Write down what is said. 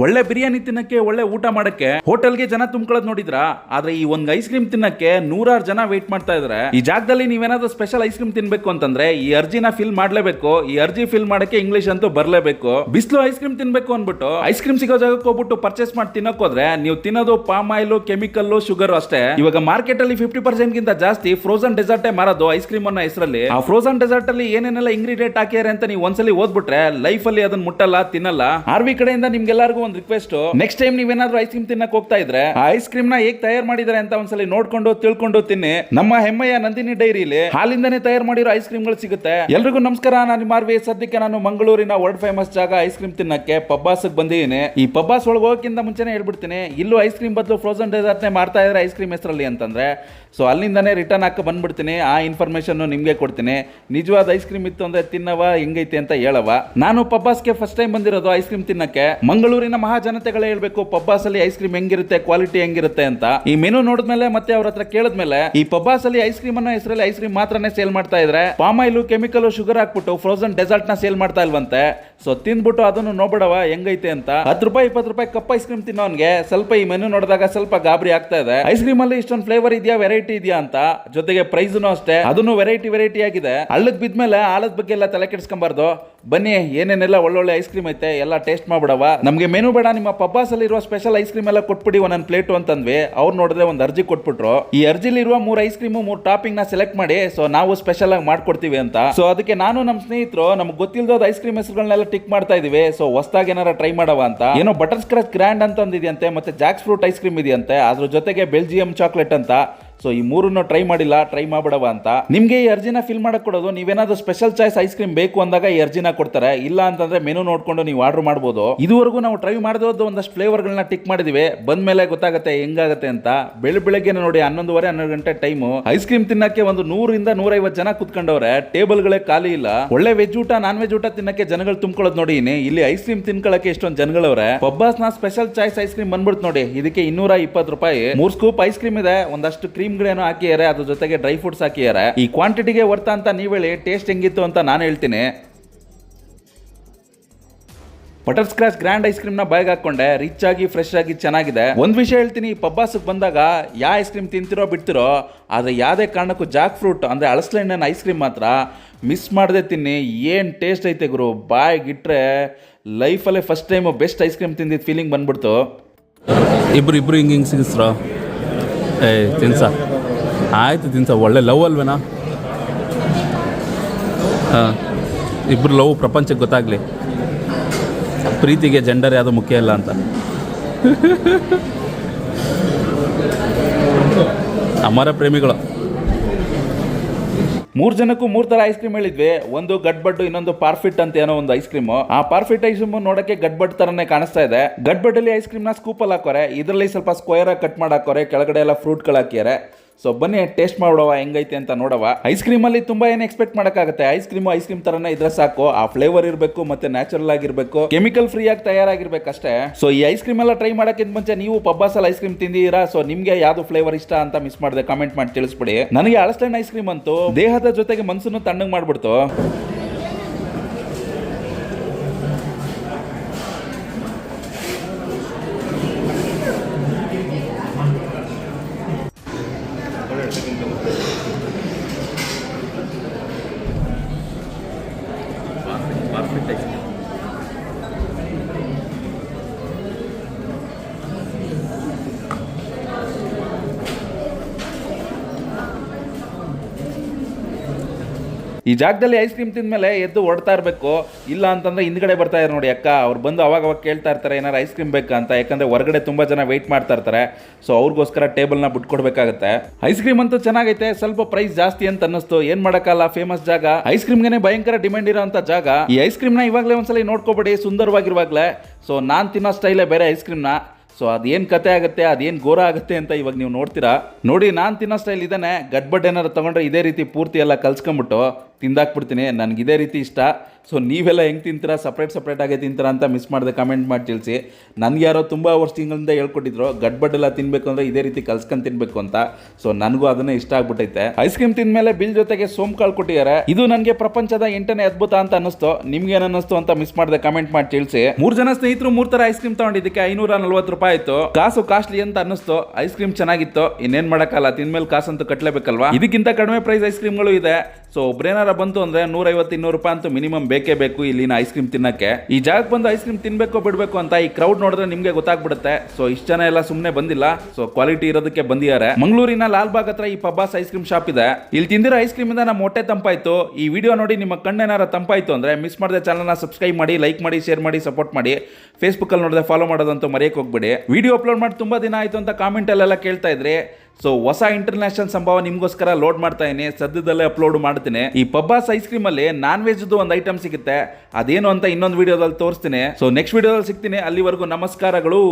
ಒಳ್ಳೆ ಬಿರಿಯಾನಿ ತಿನ್ನಕ್ಕೆ, ಒಳ್ಳೆ ಊಟ ಮಾಡಕ್ಕೆ ಹೋಟೆಲ್ಗೆ ಜನ ತುಂಬ್ಕೊಳ್ಳೋದು ನೋಡಿದ್ರಾ? ಆದ್ರೆ ಈ ಒಂದ್ ಐಸ್ ಕ್ರೀಮ್ ತಿನ್ನಕ್ಕೆ ನೂರಾರು ಜನ ವೇಟ್ ಮಾಡ್ತಾ ಇದಾರೆ. ಈ ಜಾಗದಲ್ಲಿ ನೀವೇನಾದ್ರೂ ಸ್ಪೆಷಲ್ ಐಸ್ ಕ್ರೀಮ್ ತಿನ್ಬೇಕು ಅಂತಂದ್ರೆ ಈ ಅರ್ಜಿನ ಫಿಲ್ ಮಾಡ್ಲೇಬೇಕು. ಈ ಅರ್ಜಿ ಫಿಲ್ ಮಾಡಕ್ಕೆ ಇಂಗ್ಲಿಷ್ ಅಂತೂ ಬರ್ಲೇಬೇಕು. ಬಿಸಿಲು ಐಸ್ ಕ್ರೀಮ್ ತಿನ್ಬೇಕು ಅನ್ಬಿಟ್ಟು ಐಸ್ ಕ್ರೀಮ್ ಸಿಗೋ ಜಾಗಕ್ಕೆ ಹೋಗ್ಬಿಟ್ಟು ಪರ್ಚೇಸ್ ಮಾಡಿ ತಿನ್ನಕ್ ಹೋದ್ರೆ ನೀವು ತಿನ್ನೋದು ಪಾಮ್ ಆಯಿಲ್ ಕೆಮಿಕಲ್ ಶುಗರ್ ಅಷ್ಟೇ. ಇವಾಗ ಮಾರ್ಕೆಟ್ ಅಲ್ಲಿ ಫಿಫ್ಟಿ ಪರ್ಸೆಂಟ್ ಗಿಂತ ಜಾಸ್ತಿ ಫ್ರೋಸನ್ ಡೆಸರ್ಟ್ ಮಾರೋದು ಐಸ್ ಕ್ರೀಮ್ ಅನ್ನೋ ಹೆಸರಲ್ಲಿ. ಆ ಫ್ರೋಸನ್ ಡೆಸರ್ಟ್ ಅಲ್ಲಿ ಏನೇನೆಲ್ಲ ಇಂಗ್ರೀಡಿಯಂಟ್ ಹಾಕಿದ್ದಾರೆ ಅಂತ ನೀವು ಒಂದ್ಸಲಿ ಓದ್ಬಿಟ್ರೆ ಲೈಫ್ ಅಲ್ಲಿ ಅದನ್ನ ಮುಟ್ಟಲ್ಲ, ತಿನ್ನಲ್ಲ. ಆರ್ವಿ ಕಡೆಯಿಂದ ನಿಮ್ಗೆಲ್ಲರಿಗೂ ಒಂದು ರಿಕ್ವೆಸ್ಟ್ ನೆಕ್ಸ್ಟ್ ಟೈಮ್ ನೀವೇನಾದ್ರೂ ಐಸ್ ಕ್ರೀಮ್ ತಿನ್ನಕ್ ಹೋಗ್ತಾ ಇದ್ರೆ ಐಸ್ ಕ್ರೀಮ್ನ ಹೇಗ್ ತಯಾರು ಮಾಡಿದ್ದಾರೆ ಅಂತ ಒಂದ್ಸಲ ನೋಡ್ಕೊಂಡು, ತಿಳ್ಕೊಂಡು ತಿನ್ನಿ. ನಮ್ಮ ಹೆಮ್ಮೆಯ ನಂದಿನಿ ಡೈರಿಲಿ ಹಾಲಿಂದನೇ ತಯಾರು ಮಾಡಿರೋ ಐಸ್ ಕ್ರೀಮ್ಗಳು ಸಿಗುತ್ತೆ. ಎಲ್ರಿಗೂ ನಮಸ್ಕಾರ, ನಾನು ಮಾರ್ವಿ ಸದ್ಯಕ್ಕೆ ನಾನು ಮಂಗಳೂರಿನ ವರ್ಲ್ಡ್ ಫೇಮಸ್ ಜಾಗ ಐಸ್ ಕ್ರೀಮ್ ತಿನ್ನಕ್ಕೆ ಪಬ್ಬಾಸ್ ಬಂದಿದ್ದೀನಿ. ಈ ಪಬ್ಬಾಸ್ ಒಳಗೆ ಹೋಗಕ್ಕಿಂತ ಮುಂಚೆನೆ ಹೇಳ್ಬಿಡ್ತೀನಿ, ಇಲ್ಲೂ ಐಸ್ ಕ್ರೀಮ್ ಬದಲು ಫ್ರೋಸನ್ ಡೆಸರ್ಟ್ನೇ ಮಾಡ್ತಾ ಇದ್ರೆ ಐಸ್ ಕ್ರೀಮ್ ಹೆಸರಲ್ಲಿ ಅಂತಂದ್ರೆ ಸೊ ಅಲ್ಲಿಂದನೇ ರಿಟರ್ನ್ ಹಾಕಿ ಬಂದ್ಬಿಡ್ತೀನಿ. ಆ ಇನ್ಫಾರ್ಮೇಶನ್ ನಿಮ್ಗೆ ಕೊಡ್ತೀನಿ. ನಿಜವಾದ ಐಸ್ ಕ್ರೀಮ್ ಇತ್ತು ಅಂದ್ರೆ ತಿನ್ನವ, ಹೆಂಗೈತೆ ಅಂತ ಹೇಳವ. ನಾನು ಪಬ್ಬಾಸ್ಗೆ ಫಸ್ಟ್ ಟೈಮ್ ಬಂದಿರೋದು ಐಸ್ ಕ್ರೀಮ್ ತಿನ್ನಕ್ಕೆ. ಮಂಗಳೂರಿನ ಮಹಾಜನತೆಗಳೇ ಹೇಳ್ಬೇಕು ಪಬ್ಬಾಸ್ ಅಲ್ಲಿ ಐಸ್ ಕ್ರೀಮ್ ಹೆಂಗಿರುತ್ತೆ ಕ್ವಾಲಿಟಿ ಹೆಂಗಿರುತ್ತೆ ಅಂತ. ಈ ಮೆನು ನೋಡಿದ್ಮೇಲೆ ಮತ್ತೆ ಅವ್ರ ಹತ್ರ ಕೇಳಿದ್ಮೇಲೆ, ಈ ಪಬ್ಬಾಸ್ ಅಲ್ಲಿ ಐಸ್ ಕ್ರೀಮ್ ಅನ್ನೋ ಹೆಸರಲ್ಲಿ ಐಸ್ ಕ್ರೀಮ್ ಮಾತ್ರನೇ ಸೇಲ್ ಮಾಡ್ತಾ ಇದ್ರೆ ಪಾಮ್ ಆಯಿಲ್ ಕೆಮಿಕಲ್ ಶುಗರ್ ಹಾಕ್ಬಿಟ್ಟು ಫ್ರೋಸನ್ ಡೆಸರ್ಟ್ನ ಸೇಲ್ ಮಾಡ್ತಾ ಇಲ್ವಂತೆ. ಸೊ ತಿಂದ್ಬಿಟ್ಟು ಅದನ್ನು ನೋಡ್ಬಿಡವ ಹೆಂಗೈತೆ ಅಂತ. ಹತ್ತು ರೂಪಾಯಿ, ಇಪ್ಪತ್ತು ರೂಪಾಯಿ ಕಪ್ ಐಸ್ ಕ್ರೀಮ್ ತಿನ್ನೋನ್ಗೆ ಸ್ವಲ್ಪ ಈ ಮೆನು ನೋಡಿದಾಗ ಸ್ವಲ್ಪ ಗಾಬರಿ ಆಗ್ತಾ ಇದೆ. ಐಸ್ ಕ್ರೀಮ್ ಅಲ್ಲಿ ಇಷ್ಟೊಂದು ಫ್ಲೇವರ್ ಇದೆಯಾ ವೆರೈಟಿ ಇದೆಯಾ ಅಂತ. ಜೊತೆಗೆ ಪ್ರೈಸ್ನು ಅಷ್ಟೇ. ಅದನ್ನು ವೆರೈಟಿ ವೆರೈಟಿ ಆಗಿದೆ. ಹಳ್ಳಕ್ ಬಿದ್ಮೇಲೆ ಆಲದ ಬಗ್ಗೆ ಎಲ್ಲ ತಲೆ ಕೆಡಿಸ್ಕೊಂಬಾರ್ದು. ಬನ್ನಿ, ಏನೇನೆಲ್ಲ ಒಳ್ಳೊಳ್ಳೆ ಐಸ್ ಕ್ರೀಮ್ ಐತೆ, ಎಲ್ಲ ಟೇಸ್ಟ್ ಮಾಡ್ಬಿಡವ ನಮಗೆ ಮೆನು ಬೇಡ, ನಿಮ್ಮ ಪಪ್ಪಾಸ್ ಅಲ್ಲಿ ಇರುವ ಸ್ಪೆಷಲ್ ಐಸ್ ಕ್ರೀಮ್ ಎಲ್ಲ ಕೊಟ್ಬಿಡಿ ಒಂದೊಂದು ಪ್ಲೇಟು ಅಂತಂದ್ವಿ. ಅವ್ರು ನೋಡಿದ್ರೆ ಒಂದು ಅರ್ಜಿ ಕೊಟ್ಬಿಟ್ರು. ಈ ಅರ್ಜಿಲಿರುವ ಮೂರು ಐಸ್ ಕ್ರೀಮ್ ಮೂರು ಟಾಪಿಂಗ್ನ ಸೆಲೆಕ್ಟ್ ಮಾಡಿ ಸೊ ನಾವು ಸ್ಪೆಷಲ್ ಆಗಿ ಮಾಡ್ಕೊಡ್ತೀವಿ ಅಂತ. ಸೊ ಅದಕ್ಕೆ ನಾನು ನಮ್ಮ ಸ್ನೇಹಿತರು, ನಮ್ಗೆ ಗೊತ್ತಿಲ್ಲದ ಐಸ್ ಕ್ರೀಮ್ ಹೆಸರುಗಳನ್ನೆಲ್ಲ ಟಿಕ್ ಮಾಡ್ತಾ ಇದೀವಿ. ಸೊ ಹೊಸದಾಗಿ ಏನಾರ ಟ್ರೈ ಮಾಡವ ಅಂತ. ಏನೋ ಬಟರ್ ಸ್ಕ್ರಾಚ್ ಗ್ರ್ಯಾಂಡ್ ಅಂತ ಒಂದಿದೆಯಂತೆ ಮತ್ತೆ ಜಾಕ್ಸ್ ಫ್ರೂಟ್ ಐಸ್ ಕ್ರೀಮ್ ಇದೆಯಂತೆ. ಅದ್ರ ಜೊತೆಗೆ ಬೆಲ್ಜಿಯಂ ಚಾಕ್ಲೇಟ್ ಅಂತ. ಸೊ ಈ ಮೂರನ್ನು ಟ್ರೈ ಮಾಡಿಲ್ಲ ಟ್ರೈ ಮಾಡ್ಬಿಡವ ಅಂತ. ನಿಮ್ಗೆ ಈ ಅರ್ಜಿನ ಫಿಲ್ ಮಾಡಕ್ಕೆ ಕೊಡೋದು ನೀವೇನಾದ್ರೂ ಸ್ಪೆಷಲ್ ಚಾಯ್ಸ್ ಐಸ್ ಕ್ರೀಮ್ ಬೇಕು ಅಂದಾಗ ಈ ಅರ್ಜಿನ ಕೊಡ್ತಾರೆ. ಇಲ್ಲ ಅಂತಂದ್ರೆ ಮೆನು ನೋಡ್ಕೊಂಡು ನೀವು ಆರ್ಡರ್ ಮಾಡ್ಬೋದು. ಇದುವರೆಗೂ ನಾವು ಟ್ರೈ ಮಾಡಿದ್ರದ್ದು ಒಂದಷ್ಟು ಫ್ಲೇವರ್ಗಳನ್ನ ಟಿಕ್ ಮಾಡಿದಿವಿ. ಬಂದ ಮೇಲೆ ಗೊತ್ತಾಗುತ್ತೆ ಹೆಂಗಾಗತ್ತೆ ಅಂತ. ಬೆಳ ಬೆಳಗ್ಗೆ ನೋಡಿ ಹನ್ನೊಂದುವರೆ, ಹನ್ನೆರಡು ಗಂಟೆ ಟೈಮು ಐಸ್ ಕ್ರೀಮ್ ತಿನ್ನಕ್ಕೆ ಒಂದು ನೂರಿಂದ ನೂರೈವತ್ತು ಜನ ಕುತ್ಕೊಂಡವ್ರೆ. ಟೇಬಲ್ಗಳೇ ಖಾಲಿ ಇಲ್ಲ. ಒಳ್ಳೆ ವೆಜ್ ಊಟ ನಾನ್ ವೆಜ್ ಊಟ ತಿನ್ನಕ್ಕೆ ಜನಗಳು ತುಂಬ್ಕೊಳ್ಳೋದು ನೋಡಿ ಇಲ್ಲಿ ಐಸ್ ಕ್ರೀಮ್ ತಿನ್ಕೊಳ್ಳಕ್ಕೆ ಎಷ್ಟೊಂದು ಜನಗಳವ್ರೆ. ಪಬ್ಬಾಸ್ನ ಸ್ಪೆಷಲ್ ಚಾಯ್ಸ್ ಐಸ್ ಕ್ರೀಮ್ ಬಂದ್ಬಿಡ್ತು ನೋಡಿ. ಇದಕ್ಕೆ ಇನ್ನೂರ ಇಪ್ಪತ್ತು ರೂಪಾಯಿ. ಮೂರ್ ಸ್ಕೂಪ್ ಐಸ್ ಕ್ರೀಮ್ ಇದೆ. ಒಂದಷ್ಟು ಕ್ರೀಮ್ ಗಳೇನೋ ಹಾಕಿದ್ದಾರೆ ಅದ್ರ ಜೊತೆಗೆ ಡ್ರೈ ಫ್ರೂಟ್ಸ್ ಹಾಕಿದ್ದಾರೆ ಈ ಕ್ವಾಂಟಿಟಿಗೆ ವರ್ತ ಅಂತ ನೀವು ಹೇಳಿ ಟೇಸ್ಟ್ ಹೆಂಗಿತ್ತು ಅಂತ ನಾನು ಹೇಳ್ತೀನಿ. ಬಟರ್ ಸ್ಕ್ರಾಚ್ ಗ್ರ್ಯಾಂಡ್ ಐಸ್ ಕ್ರೀಮ್ನ ಬಾಯ್ಗೆ ಹಾಕೊಂಡೆ ರಿಚ್ ಆಗಿ ಫ್ರೆಶ್ ಆಗಿ, ಚೆನ್ನಾಗಿದೆ. ಒಂದ್ ವಿಷಯ ಹೇಳ್ತೀನಿ ಪಬ್ಬಾಸಕ್ಕೆ ಬಂದಾಗ ಯಾವ ಐಸ್ ಕ್ರೀಮ್ ತಿಂತಿರೋ, ಬಿಡ್ತಿರೋ, ಆದ್ರೆ ಯಾವುದೇ ಕಾರಣಕ್ಕೂ ಜಾಕ್ ಫ್ರೂಟ್ ಅಂದ್ರೆ ಹಣ್ಣಿನ ಐಸ್ ಕ್ರೀಮ್ ಮಾತ್ರ ಮಿಸ್ ಮಾಡದೆ ತಿನ್ನಿ. ಏನ್ ಟೇಸ್ಟ್ ಐತೆ ಗುರು? ಬಾಯ್ಗಿಟ್ರೆ ಲೈಫಲ್ಲೇ first time best ice cream ತಿಂದಿದ್ದು ಫೀಲಿಂಗ್ ಬಂದ್ಬಿಡ್ತು. ಇಬ್ರು ಇಬ್ರು ಹಿಂಗೆ ಹಿಂಗೆ ಸಿಗಿಸ್ರ? ಏ, ತಿನ್ಸ. ಆಯಿತು ತಿನ್ಸ. ಒಳ್ಳೆ ಲವ್ ಅಲ್ವೇನಾ? ಹಾಂ. ಇಬ್ಬರು ಲವ್ ಪ್ರಪಂಚಕ್ಕೆ ಗೊತ್ತಾಗಲಿ. ಪ್ರೀತಿಗೆ ಜೆಂಡರ್ ಯಾವುದು ಮುಖ್ಯ ಇಲ್ಲ ಅಂತ. ಅಮರ ಪ್ರೇಮಿಗಳು. ಮೂರ್ ಜನಕ್ಕೂ ಮೂರು ಥರ ಐಸ್ ಕ್ರೀಮ್ ಹೇಳಿದ್ವಿ. ಒಂದು ಗಡ್ಬಡ್ಡು ಇನ್ನೊಂದು ಪಾರ್ಫಿಟ್ ಅಂತ ಏನೋ ಒಂದು ಐಸ್ ಕ್ರೀಮ್ ಆ ಪಾರ್ಫಿಟ್ ಐಸ್ ಕ್ರೀಮ್ ನೋಡಕ್ಕೆ ಗಡ್ಬಡ್ ತರನೇ ಕಾಣಿಸ್ತಾ ಇದೆ. ಗಡ್ಬಡ್ಡಲ್ಲಿ ಐಸ್ ಕ್ರೀಮ್ನ ಸ್ಕೂಪ್ ಅಲ್ಲಿ ಹಾಕೋರೆ. ಇದರಲ್ಲಿ ಸ್ವಲ್ಪ ಸ್ಕ್ವೇರ್ ಆಗಿ ಕಟ್ ಮಾಡಿ ಹಾಕೋರೆ. ಕೆಳಗಡೆ ಎಲ್ಲ ಫ್ರೂಟ್ಗಳು ಹಾಕಿದ್ದಾರೆ ಸೊ ಬನ್ನಿ ಟೇಸ್ಟ್ ಮಾಡೋವ ಹೆಂಗೈತೆ ಅಂತ ನೋಡವ ಐಸ್ ಕ್ರೀಮ್ ಅಲ್ಲಿ ತುಂಬಾ ಏನು ಎಕ್ಸ್ಪೆಕ್ಟ್ ಮಾಡೋಕ್ಕಾಗುತ್ತೆ? ಐಸ್ ಕ್ರೀಮ್ ಐಸ್ ಕ್ರೀಮ್ ತರನೇ ಇದ್ರೆ ಸಾಕು. ಆ ಫ್ಲೇವರ್ ಇರಬೇಕು, ಮತ್ತೆ ನ್ಯಾಚುರಲ್ ಆಗಿರ್ಬೇಕು. ಕೆಮಿಕಲ್ ಫ್ರೀ ಆಗಿ ತಯಾರಾಗಿರ್ಬೇಕಷ್ಟೇ. ಸೊ ಈ ಐಸ್ ಕ್ರೀಮ್ ಎಲ್ಲ ಟ್ರೈ ಮಾಡೋಕ್ಕಿಂತ ಮುಂಚೆ ನೀವು ಪಬ್ಬಾಸಲ್ಲಿ ಐಸ್ ಕ್ರೀಮ್ ತಿಂದಿದ್ದೀರಾ? ಸೊ ನಿಮ್ಗೆ ಯಾವ್ದು ಫ್ಲೇವರ್ ಇಷ್ಟ ಅಂತ ಮಿಸ್ ಮಾಡಿದೆ ಕಾಮೆಂಟ್ ಮಾಡಿ ತಿಳಿಸ್ಬಿಡಿ. ನನಗೆ ಅಳಸ್ಲೈನ್ ಐಸ್ ಕ್ರೀಮ್ ಅಂತೂ ದೇಹದ ಜೊತೆಗೆ ಮನಸ್ಸನ್ನು ತಣ್ಣಗೆ ಮಾಡ್ಬಿಡ್ತು. ಈ ಜಾಗದಲ್ಲಿ ಐಸ್ ಕ್ರೀಮ್ ತಿಂದ್ಮೇಲೆ ಎದ್ದು ಹೊಡ್ತಾ ಇರಬೇಕು. ಇಲ್ಲ ಅಂತಂದ್ರೆ ಹಿಂದ್ಗಡೆ ಬರ್ತಾ ಇದ್ದಾರೆ ನೋಡಿ ಅಕ್ಕ. ಅವ್ರು ಬಂದು ಅವಾಗ ಅವಾಗ ಕೇಳ್ತಾ ಇರ್ತಾರೆ ಏನಾರು ಐಸ್ ಕ್ರೀಮ್ ಬೇಕಾ ಅಂತ. ಯಾಕಂದ್ರೆ ಹೊರಗಡೆ ತುಂಬಾ ಜನ ವೆಯ್ಟ್ ಮಾಡ್ತಾ ಇರ್ತಾರೆ. ಸೊ ಅವ್ರಿಗೋಸ್ಕರ ಟೇಬಲ್ನ ಬಿಟ್ಕೊಡ್ಬೇಕಾಗತ್ತೆ ಐಸ್ ಕ್ರೀಮ್ ಅಂತೂ ಚೆನ್ನಾಗೈತೆ. ಸ್ವಲ್ಪ ಪ್ರೈಸ್ ಜಾಸ್ತಿ ಅಂತ ಅನ್ನಿಸ್ತು. ಏನ್ ಮಾಡಕ್ಕಲ್ಲ? ಫೇಮಸ್ ಜಾಗ. ಐಸ್ ಕ್ರೀಮ್ಗೆ ಭಯಂಕರ ಡಿಮ್ಯಾಂಡ್ ಇರೋಂಥ ಜಾಗ. ಈ ಐಸ್ ಕ್ರೀಮ್ನ ಇವಾಗಲೇ ಒಂದ್ಸಲ ನೋಡ್ಕೊಬೇಡಿ. ಸುಂದರವಾಗಿರುವಾಗಲೇ. ಸೊ ನಾನು ತಿನ್ನೋ ಸ್ಟೈಲೇ ಬೇರೆ ಐಸ್ ಕ್ರೀಮ್ನ ಸೊ ಅದೇನು ಕತೆ ಆಗುತ್ತೆ? ಅದೇನು ಘೋರ ಆಗುತ್ತೆ ಅಂತ ಇವಾಗ ನೀವು ನೋಡ್ತೀರಾ? ನೋಡಿ, ನಾನು ತಿನ್ನೋ ಸ್ಟೈಲ್ ಇದ್ದಾನೆ ಗಡ್ಬಡ್ ಏನಾರು ತಗೊಂಡ್ರೆ ಇದೇ ರೀತಿ ಪೂರ್ತಿ ಎಲ್ಲ ಕಲ್ಸ್ಕೊಂಬಿಟ್ಟು ತಿಂದಾಕ್ಬಿಡ್ತೀನಿ, ನನಗೆ ಇದೇ ರೀತಿ ಇಷ್ಟ. ಸೊ ನೀವೆಲ್ಲ ಹೆಂಗೆ ತಿಂತೀರಾ? ಸಪ್ರೇಟ್ ಸಪ್ರೇಟ್ ಆಗೇ ತಿಂತೀರಾ ಅಂತ ಮಿಸ್ ಮಾಡಿದೆ ಕಮೆಂಟ್ ಮಾಡಿ ತಿಳಿಸಿ. ನನಗೆ ಯಾರೋ ತುಂಬ ವರ್ಷಗಳಿಂದ ಹೇಳ್ಕೊಟ್ಟಿದ್ರು ಗಡ್ಬಡ್ಡೆಲ್ಲ ತಿನ್ನಬೇಕು ಅಂದರೆ ಇದೇ ರೀತಿ ಕಲ್ಸ್ಕೊಂಡು ತಿನ್ನಬೇಕು ಅಂತ. ಸೊ ನನಗೂ ಅದನ್ನೇ ಇಷ್ಟ ಆಗ್ಬಿಟ್ಟೈತೆ. ಐಸ್ ಕ್ರೀಮ್ ತಿಂದ್ಮೇಲೆ ಬಿಲ್ ಜೊತೆಗೆ ಸೋಮ್ ಕಾಳು ಕೊಟ್ಟಿದ್ದಾರೆ. ಇದು ನನಗೆ ಪ್ರಪಂಚದ ಎಂಟನೇ ಅದ್ಭುತ ಅಂತ ಅನ್ನಿಸ್ತು. ನಿಮ್ಗೆ ಏನು ಅನ್ನಿಸ್ತು ಅಂತ ಮಿಸ್ ಮಾಡಿದೆ ಕಮೆಂಟ್ ಮಾಡಿ ತಿಳಿಸಿ. ಮೂರು ಜನ ಸ್ನೇಹಿತರು ಮೂರು ಥರ ಐಸ್ ಕ್ರೀಮ್ ತಗೊಂಡಿದ್ದಕ್ಕೆ ಐನೂರ ನಲ್ವತ್ತು ರೂಪಾಯಿ ಆಯಿತು. ಕಾಸು ಕಾಸ್ಟ್ಲಿ ಅಂತ ಅನ್ನಿಸ್ತು. ಐಸ್ ಕ್ರೀಮ್ ಚೆನ್ನಾಗಿತ್ತು. ಇನ್ನೇನು ಮಾಡೋಕ್ಕಲ್ಲ ತಿಂದ್ಮೇಲೆ ಕಾಸಂತೂ ಕಟ್ಟಲೇಬೇಕಲ್ವಾ ಇದಕ್ಕಿಂತ ಕಡಿಮೆ ಪ್ರೈಸ್ ಐಸ್ ಕ್ರೀಮ್ಗಳು ಇದೆ. ಸೊ ಒಬ್ರೇನಾರ ಬಂತು ಅಂದ್ರೆ ನೂರೈವತ್ತು, ಇನ್ನೂರು ರೂಪಾಯಿ ಅಂತೂ ಮಿನಿಮಮ್ ಬೇಕೇ ಬೇಕು ಇಲ್ಲಿನ ಐಸ್ ಕ್ರೀಮ್ ತಿನ್ನಕ್ಕೆ. ಈ ಜಾಗಕ್ಕೆ ಬಂದು ಐಸ್ ಕ್ರೀಮ್ ತಿನ್ಬೇಕು, ಬಿಡಬೇಕು ಅಂತ ಈ ಕ್ರೌಡ್ ನೋಡಿದ್ರೆ ನಿಮಗೆ ಗೊತ್ತಾಗ್ಬಿಡುತ್ತೆ. ಸೊ ಇಷ್ಟು ಜನ ಎಲ್ಲ ಸುಮ್ಮನೆ ಬಂದಿಲ್ಲ. ಸೊ ಕ್ವಾಲಿಟಿ ಇರೋದಕ್ಕೆ ಬಂದಿದ್ದಾರೆ. ಮಂಗಳೂರಿನ ಲಾಲ್ಬಾಗ್ ಹತ್ರ ಈ ಪಬ್ಬಾಸ್ ಐಸ್ ಕ್ರೀಮ್ ಶಾಪ್ ಇದೆ. ಇಲ್ಲಿ ತಿಂದಿರೋ ಐಸ್ ಕ್ರೀಮ್ ಇಂದ ನಮ್ಮ ಹೊಟ್ಟೆ ತಂಪಾಯ್ತು. ಈ ವಿಡಿಯೋ ನೋಡಿ ನಿಮ್ಮ ಕಣ್ಣೇನಾರ ತಂಪಾಯ್ತು ಅಂದ್ರೆ ಮಿಸ್ ಮಾಡದೆ ಚಾನಲ್ನ ಸಬ್ಸ್ಕ್ರೈಬ್ ಮಾಡಿ ಲೈಕ್ ಮಾಡಿ ಶೇರ್ ಮಾಡಿ ಸಪೋರ್ಟ್ ಮಾಡಿ. ಫೇಸ್ಬುಕ್ಕಲ್ಲಿ ನೋಡಿದ್ರೆ ಫಾಲೋ ಮಾಡೋದಂತೂ ಮರೆಯಕ್ಕೆ ಹೋಗ್ಬಿಡಿ. ವಿಡಿಯೋ ಅಪ್ಲೋಡ್ ಮಾಡಿ ತುಂಬಾ ದಿನ ಆಯ್ತು ಅಂತ ಕಾಮೆಂಟ್ ಕಾಮೆಂಟಲ್ಲೆಲ್ಲ ಕೇಳ್ತಾ ಇದ್ರಿ. ಸೊ ಹೊಸ ಇಂಟರ್ನ್ಯಾಷನಲ್ ಸಂಭವ ನಿಮಗೋಸ್ಕರ ಲೋಡ್ ಮಾಡ್ತಾ ಇದೀನಿ. ಸದ್ಯದಲ್ಲೇ ಅಪ್ಲೋಡ್ ಮಾಡ್ತೀನಿ. ಈ ಪಬ್ಬಾಸ್ ಐಸ್ ಕ್ರೀಮ್ ಅಲ್ಲಿ ನಾನ್ ವೆಜ್ ಒಂದು ಐಟಮ್ ಸಿಗುತ್ತೆ. ಅದೇನು ಅಂತ ಇನ್ನೊಂದು ವಿಡಿಯೋದಲ್ಲಿ ತೋರಿಸ್ತೀನಿ. ಸೊ ನೆಕ್ಸ್ಟ್ ವಿಡಿಯೋದಲ್ಲಿ ಸಿಗ್ತೀನಿ. ಅಲ್ಲಿವರೆಗೂ ನಮಸ್ಕಾರಗಳು.